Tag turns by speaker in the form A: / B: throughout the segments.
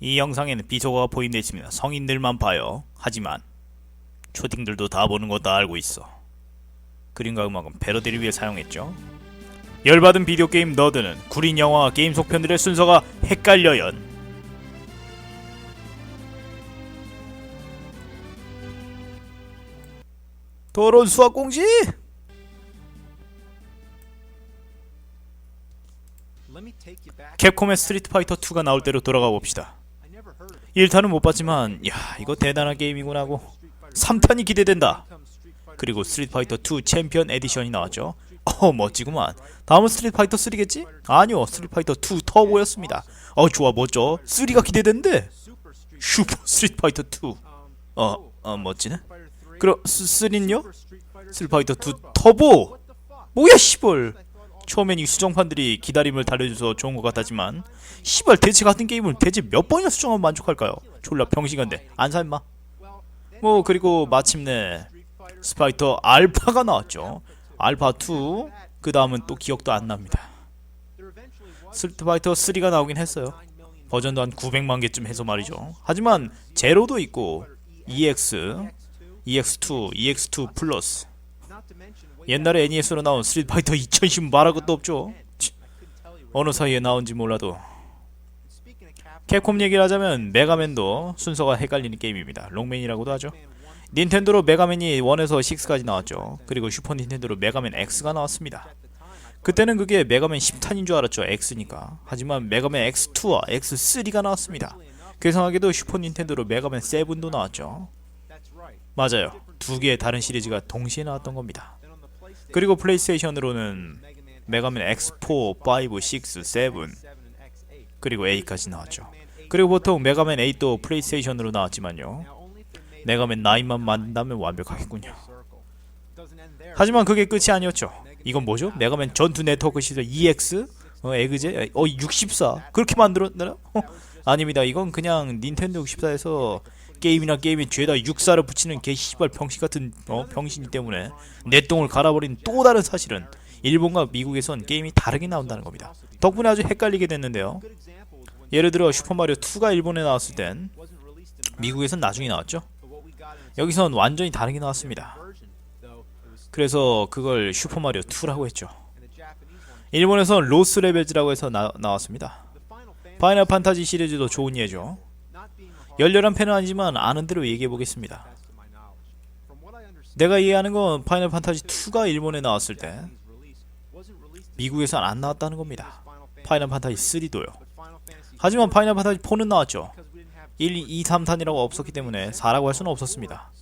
A: 이 영상에는 비속어가 포함되어 있습니다. 성인들만 봐요. 하지만 초딩들도 다 보는 거 다 알고 있어. 그림과 음악은 패러디를 위해 사용했죠. 열받은 비디오 게임 너드는 구린 영화와 게임 속편들의 순서가 헷갈려연. 더러운 수학 공지! 캡콤의 스트리트 파이터 2가 나올 때로 돌아가 봅시다. 1탄은 못 봤지만 야 이거 대단한 게임이구나 하고 3탄이 기대된다. 그리고 스트리트 파이터 2 챔피언 에디션이 나왔죠. 어 멋지구만. 다음은 스트리트 파이터 3겠지? 아니요 스트리트 파이터 2 터보였습니다. 어 좋아 멋져. 3가 기대된대. 슈퍼 스트리트 파이터 2. 어, 어 멋지네. 그럼 3는요? 스트리트 파이터 2 터보. 뭐야 씨벌. 처음엔 이 수정판들이 기다림을 달래줘서 좋은 것 같았지만 시발 대체 같은 게임을 대체 몇 번이나 수정하면 만족할까요? 졸라 병신인데 안 사 임마. 뭐 그리고 마침내 스파이터 알파가 나왔죠. 알파 2 그 다음은 또 기억도 안 납니다. 스트파이터 3가 나오긴 했어요. 버전도 한 900만 개쯤 해서 말이죠. 하지만 제로도 있고 EX, EX2, EX2 플러스 옛날에 NES로 나온 스트리트 파이터 2010 말할 것도 없죠. 치, 어느 사이에 나온지 몰라도 캡콤 얘기를 하자면 메가맨도 순서가 헷갈리는 게임입니다. 롱맨이라고도 하죠. 닌텐도로 메가맨이 1에서 6까지 나왔죠. 그리고 슈퍼 닌텐도로 메가맨 X가 나왔습니다. 그때는 그게 메가맨 10탄인 줄 알았죠. X니까. 하지만 메가맨 X2와 X3가 나왔습니다. 괴상하게도 슈퍼 닌텐도로 메가맨 7도 나왔죠. 맞아요. 두 개의 다른 시리즈가 동시에 나왔던 겁니다. 그리고 플레이스테이션으로는 메가맨 X4, 5, 6, 7 그리고 8까지 나왔죠. 그리고 보통 메가맨 8도 플레이스테이션으로 나왔지만요. 메가맨 9만 만든다면 완벽하겠군요. 하지만 그게 끝이 아니었죠. 이건 뭐죠? 메가맨 전투 네트워크 시절 EX? 어, 에그제? 어, 64? 그렇게 만들었나? 어, 아닙니다. 이건 그냥 닌텐도 64에서 게임이나 게임에 죄다 육사를 붙이는 개 씨발 병신 같은 어 병신이 때문에 내 똥을 갈아버린 또 다른 사실은 일본과 미국에선 게임이 다르게 나온다는 겁니다. 덕분에 아주 헷갈리게 됐는데요. 예를 들어 슈퍼마리오 2가 일본에 나왔을 땐 미국에선 나중에 나왔죠. 여기선 완전히 다르게 나왔습니다. 그래서 그걸 슈퍼마리오 2라고 했죠. 일본에선 로스 레벨즈라고 해서 나, 나왔습니다. 파이널 판타지 시리즈도 좋은 예죠. 열렬한 팬은 아니지만 아는 대로 얘기해 보겠습니다. 내가 이해하는 건 파이널 판타지 2가 일본에 나왔을 때 미국에선 안 나왔다는 겁니다. 파이널 판타지 3도요. 하지만 파이널 판타지 4는 나왔죠. 1, 2, 3탄이라고 없었기 때문에 4라고 할 수는 없었습니다.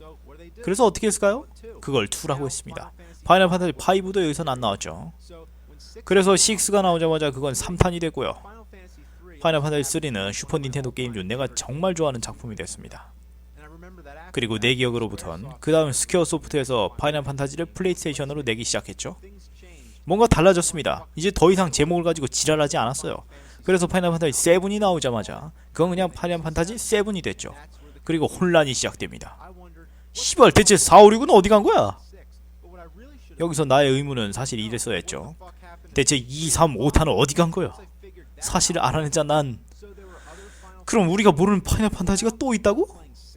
A: 그래서 어떻게 했을까요? 그걸 2라고 했습니다. 파이널 판타지 5도 여기선 안 나왔죠. 그래서 6가 나오자마자 그건 3탄이 됐고요. 파이널 판타지 3는 슈퍼 닌텐도 게임 중 내가 정말 좋아하는 작품이 됐습니다. 그리고 내 기억으로부턴 그 다음 스퀘어 소프트에서 파이널 판타지를 플레이스테이션으로 내기 시작했죠. 뭔가 달라졌습니다. 이제 더 이상 제목을 가지고 지랄하지 않았어요. 그래서 파이널 판타지 7이 나오자마자 그건 그냥 파이널 판타지 7이 됐죠. 그리고 혼란이 시작됩니다. 시발 대체 4, 5, 6은 어디 간 거야? 여기서 나의 의문은 사실 이랬어야 했죠. 대체 2, 3, 5탄은 어디 간 거야? 사실을 알아내자 난. 그럼 우리가 모르는 파이널 판타지가 또 있다고?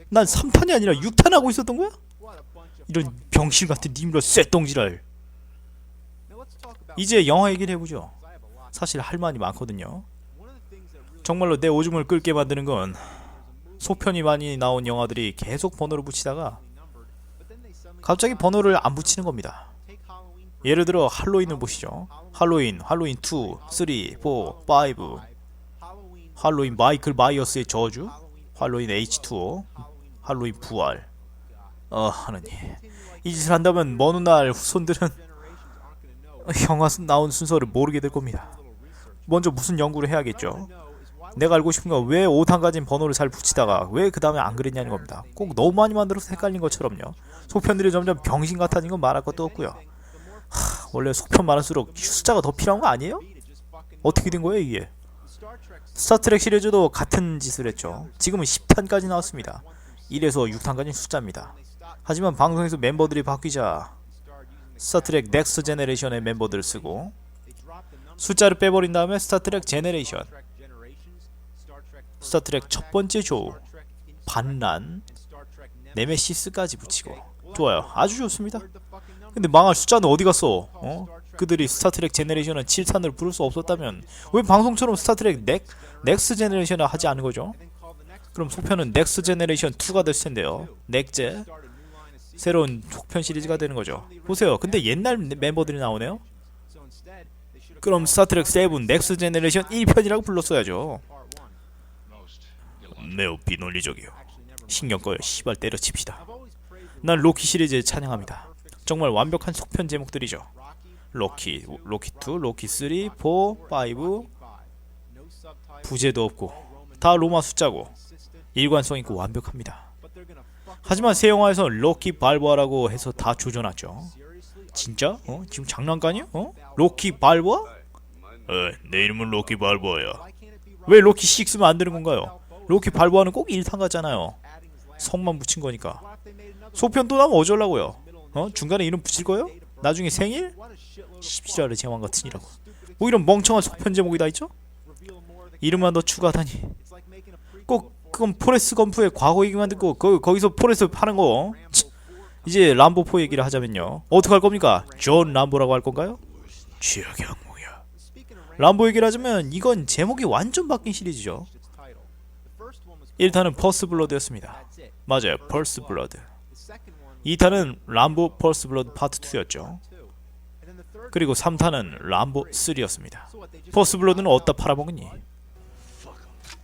A: 난 3탄이 아니라 6탄 하고 있었던 거야? 이런 병실 같은 님으로 쇠똥지랄. 이제 영화 얘기를 해보죠. 사실 할 말이 많거든요. 정말로 내 오줌을 끓게 만드는 건 소편이 많이 나온 영화들이 계속 번호를 붙이다가 갑자기 번호를 안 붙이는 겁니다 예를 들어 할로윈을 보시죠. 할로윈, 할로윈 2, 3, 4, 5 할로윈 마이클 마이어스의 저주. 할로윈 H2O 할로윈 부활. 어 하느님. 이 짓을 한다면 먼 훗날 후손들은 영화 나온 순서를 모르게 될 겁니다. 먼저 무슨 연구를 해야겠죠? 내가 알고 싶은 건 왜 5탄 가진 번호를 잘 붙이다가 왜 그 다음에 안 그랬냐는 겁니다. 꼭 너무 많이 만들어서 헷갈린 것처럼요. 속편들이 점점 병신 같아진 건 말할 것도 없고요 하, 원래 속편 많을수록 숫자가 더 필요한 거 아니에요? 어떻게 된 거예요 이게? 스타트렉 시리즈도 같은 짓을 했죠. 지금은 10탄까지 나왔습니다. 1에서 6탄까지 숫자입니다. 하지만 방송에서 멤버들이 바뀌자 스타트렉 넥스트 제네레이션의 멤버들을 쓰고 숫자를 빼버린 다음에 스타트렉 제네레이션. 스타트렉 첫 번째 조 반란 네메시스까지 붙이고. 좋아요. 아주 좋습니다 근데 망할 숫자는 어디 갔어? 어? 그들이 스타트렉 제네레이션은 7탄을 부를 수 없었다면 왜 방송처럼 스타트렉 넥, 넥스 제네레이션을 하지 않은 거죠? 그럼 속편은 넥스 제네레이션 2가 될 텐데요. 넥제. 새로운 속편 시리즈가 되는 거죠. 보세요. 근데 옛날 멤버들이 나오네요. 그럼 스타트렉 7 넥스 제네레이션 1편이라고 불렀어야죠. 매우 비논리적이요. 신경 꺼요 시발 때려칩시다. 난 로키 시리즈에 찬양합니다 정말 완벽한 속편 제목들이죠 로키, 로키 2, 로키 3, 4, 5 부제도 없고 다 로마 숫자고 일관성 있고 완벽합니다 하지만 새 영화에서 로키 발보아라고 해서 다 조져놨죠 진짜? 어? 지금 장난감이야? 어? 로키 발보아? 어, 내 이름은 로키 발보아야 왜 로키 6면 안 되는 건가요? 로키 발보아는 꼭 1탄 같잖아요 성만 붙인 거니까 소편 또 나면 어쩌려고요 어? 중간에 이름 붙일 거예요? 나중에 생일? 십시라르 제왕 같으니라고 뭐 이런 멍청한 속편 제목이 다 있죠? 이름만 더 추가하다니 꼭 그건 포레스 검프의 과거 얘기만 듣고 거, 거기서 포레스 파는 거 치, 이제 람보포 얘기를 하자면요 어떻게 할 겁니까? 존 람보라고 할 건가요? 최악의 악몽이야 람보 얘기를 하자면 이건 제목이 완전 바뀐 시리즈죠 1탄은 퍼스트 블러드였습니다 맞아요 퍼스트 블러드 2탄은 람보 퍼스트 블러드 파트 2였죠. 그리고 3탄은 람보 3였습니다. 퍼스트 블러드는 어디다 팔아먹니?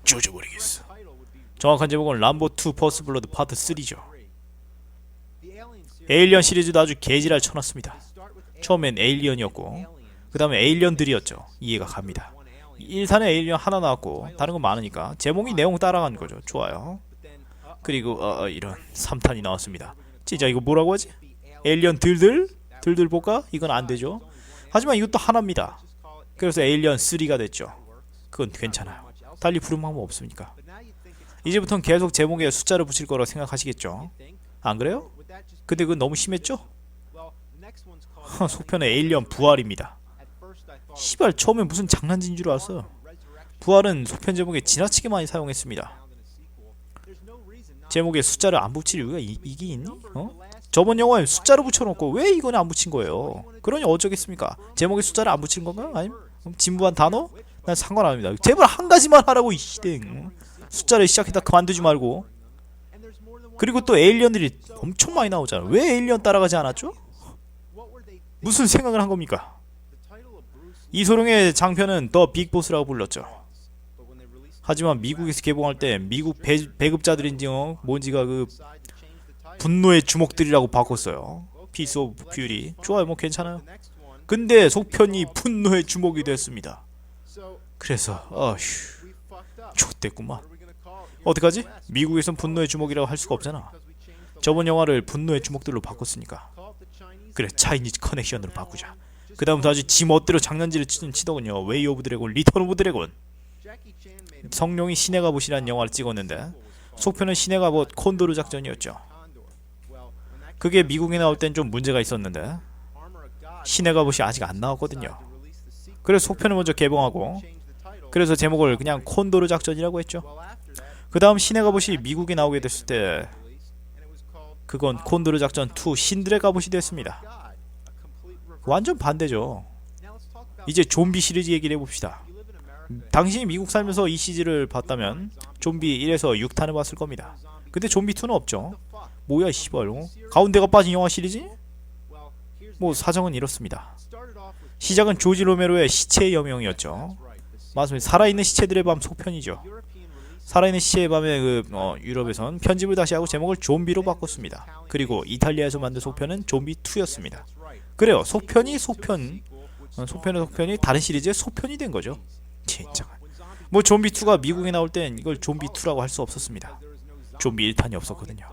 A: 조져버리겠어. 정확한 제목은 람보 2 퍼스트 블러드 파트 3죠. 에일리언 시리즈도 아주 개지랄 쳐놨습니다. 처음엔 에일리언이었고 그 다음에 에일리언들이었죠. 이해가 갑니다. 1탄에 에일리언 하나 나왔고 다른 건 많으니까 제목이 내용 따라가는 거죠. 좋아요. 그리고 어, 어, 이런 3탄이 나왔습니다 진짜 이거 뭐라고 하지? 에일리언 들들? 들들 볼까? 이건 안 되죠 하지만 이것도 하나입니다 그래서 에일리언 3가 됐죠 그건 괜찮아요 달리 부른 방법 없습니까 이제부턴 계속 제목에 숫자를 붙일 거라 생각하시겠죠 안 그래요? 근데 그건 너무 심했죠? 허, 속편의 에일리언 부활입니다 시발 처음에 무슨 장난진 줄 알았어요 부활은 속편 제목에 지나치게 많이 사용했습니다 제목에 숫자를 안 붙일 이유가 이, 이게 있니? 어? 저번 영화에 숫자를 붙여놓고 왜 이거는 안 붙인 거예요? 그러니 어쩌겠습니까? 제목에 숫자를 안 붙인 건가요? 아니면 진부한 단어? 난 상관 안 합니다. 제발 한 가지만 하라고 이 시댕. 숫자를 시작했다 그만두지 말고. 그리고 또 에일리언들이 엄청 많이 나오잖아. 왜 에일리언 따라가지 않았죠? 무슨 생각을 한 겁니까? 이소룡의 장편은 더 빅보스라고 불렀죠. 하지만 미국에서 개봉할 때 미국 배, 배급자들인지 어, 뭔지가 그 분노의 주먹들이라고 바꿨어요. 피스 오브 퓨리 좋아요 뭐 괜찮아요. 근데 속편이 분노의 주먹이 됐습니다. 그래서 어휴 좆됐구만. 어떡하지? 미국에선 분노의 주먹이라고 할 수가 없잖아. 저번 영화를 분노의 주먹들로 바꿨으니까. 그래 차이니즈 커넥션으로 바꾸자. 그 다음부터 아주 지 멋대로 장난질을 치더군요. 웨이 오브 드래곤, 리턴 오브 드래곤. 성룡이 신의 갑옷이라는 영화를 찍었는데 속편은 신의 갑옷 콘도르 작전이었죠. 그게 미국에 나올 땐 좀 문제가 있었는데 신의 갑옷이 아직 안 나왔거든요. 그래서 속편을 먼저 개봉하고 그래서 제목을 그냥 콘도르 작전이라고 했죠. 그 다음 신의 갑옷이 미국에 나오게 됐을 때 그건 콘도르 작전 2 신들의 갑옷이 됐습니다. 완전 반대죠. 이제 좀비 시리즈 얘기를 해봅시다. 당신이 미국 살면서 이 시리즈를 봤다면 좀비 1에서 6탄을 봤을 겁니다. 근데 좀비 2는 없죠. 뭐야 씨발 어? 가운데가 빠진 영화 시리즈? 뭐 사정은 이렇습니다. 시작은 조지 로메로의 시체의 여명이었죠. 맞습니다. 살아있는 시체들의 밤 속편이죠. 살아있는 시체의 밤에 그 어, 유럽에선 편집을 다시 하고 제목을 좀비로 바꿨습니다. 그리고 이탈리아에서 만든 속편은 좀비 2였습니다. 그래요. 속편이 속편 어, 속편의 속편이 다른 시리즈의 속편이 된 거죠. 진짜. 뭐 좀비 2가 미국에 나올 땐 이걸 좀비 2라고 할 수 없었습니다. 좀비 1탄이 없었거든요.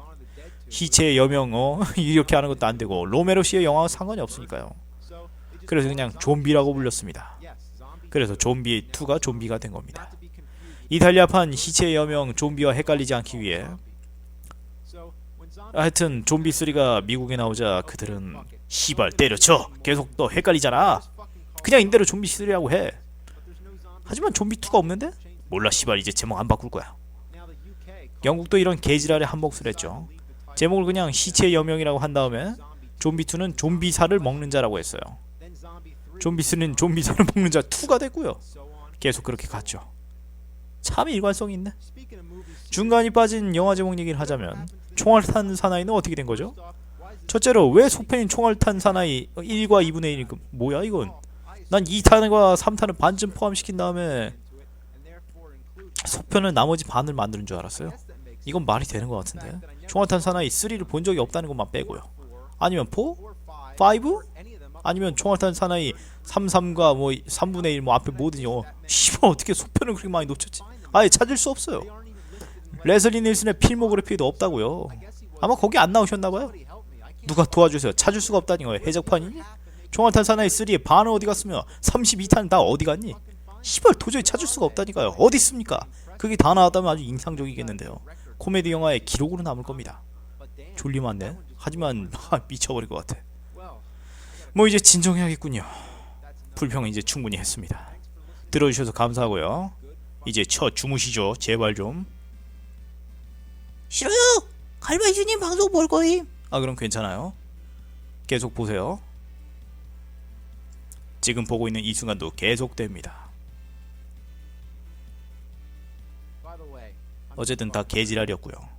A: 시체의 여명 어 이렇게 하는 것도 안 되고 로메로 씨의 영화와 상관이 없으니까요. 그래서 그냥 좀비라고 불렸습니다. 그래서 좀비 2가 좀비가 된 겁니다. 이탈리아판 시체의 여명 좀비와 헷갈리지 않기 위해 하여튼 좀비 3가 미국에 나오자 그들은 시발 때려쳐 계속 또 헷갈리잖아 그냥 인대로 좀비 3라고 해 하지만 좀비 2가 없는데 몰라 씨발 이제 제목 안 바꿀 거야. 영국도 이런 개지랄에 한몫을 했죠. 제목을 그냥 시체 여명이라고 한 다음에 좀비2는 좀비살을 먹는 자라고 했어요. 좀비스는 좀비살을 먹는 자 2가 됐고요. 계속 그렇게 갔죠. 참 일관성이 있네. 중간이 빠진 영화 제목 얘기를 하자면 총알 탄 사나이는 어떻게 된 거죠? 첫째로 왜 속편인 총알 탄 사나이 1과 2분의 1그 뭐야 이건? 난 2탄과 3탄을 반쯤 포함시킨 다음에 속편은 나머지 반을 만드는 줄 알았어요. 이건 말이 되는 것 같은데. 총알탄 사나이 3를 본 적이 없다는 것만 빼고요. 아니면 4? 5? 아니면 총알탄 사나이 33과 뭐 3분의 1 뭐 앞에 뭐든 요 씨발 어떻게 속편을 그렇게 많이 놓쳤지? 아예 찾을 수 없어요. 레슬리 닐슨의 필모그래피도 없다고요. 아마 거기 안 나오셨나봐요. 누가 도와주세요. 찾을 수가 없다니 거예요. 해적판이니? 총알탄 사나이 3의 반은 어디 갔으며 32탄 다 어디 갔니? 시발 도저히 찾을 수가 없다니까요. 어디 있습니까? 그게 다 나왔다면 아주 인상적이겠는데요. 코미디 영화의 기록으로 남을 겁니다. 졸리만네. 하지만 하, 미쳐버릴 것 같아. 뭐 이제 진정해야겠군요. 불평은 이제 충분히 했습니다. 들어주셔서 감사하고요. 이제 첫 주무시죠. 제발 좀.
B: 싫어요. 갈바이슈님 방송 볼 거임.
A: 아 그럼 괜찮아요. 계속 보세요. 지금 보고 있는 이 순간도 계속됩니다. 어쨌든 다 개지랄이었고요.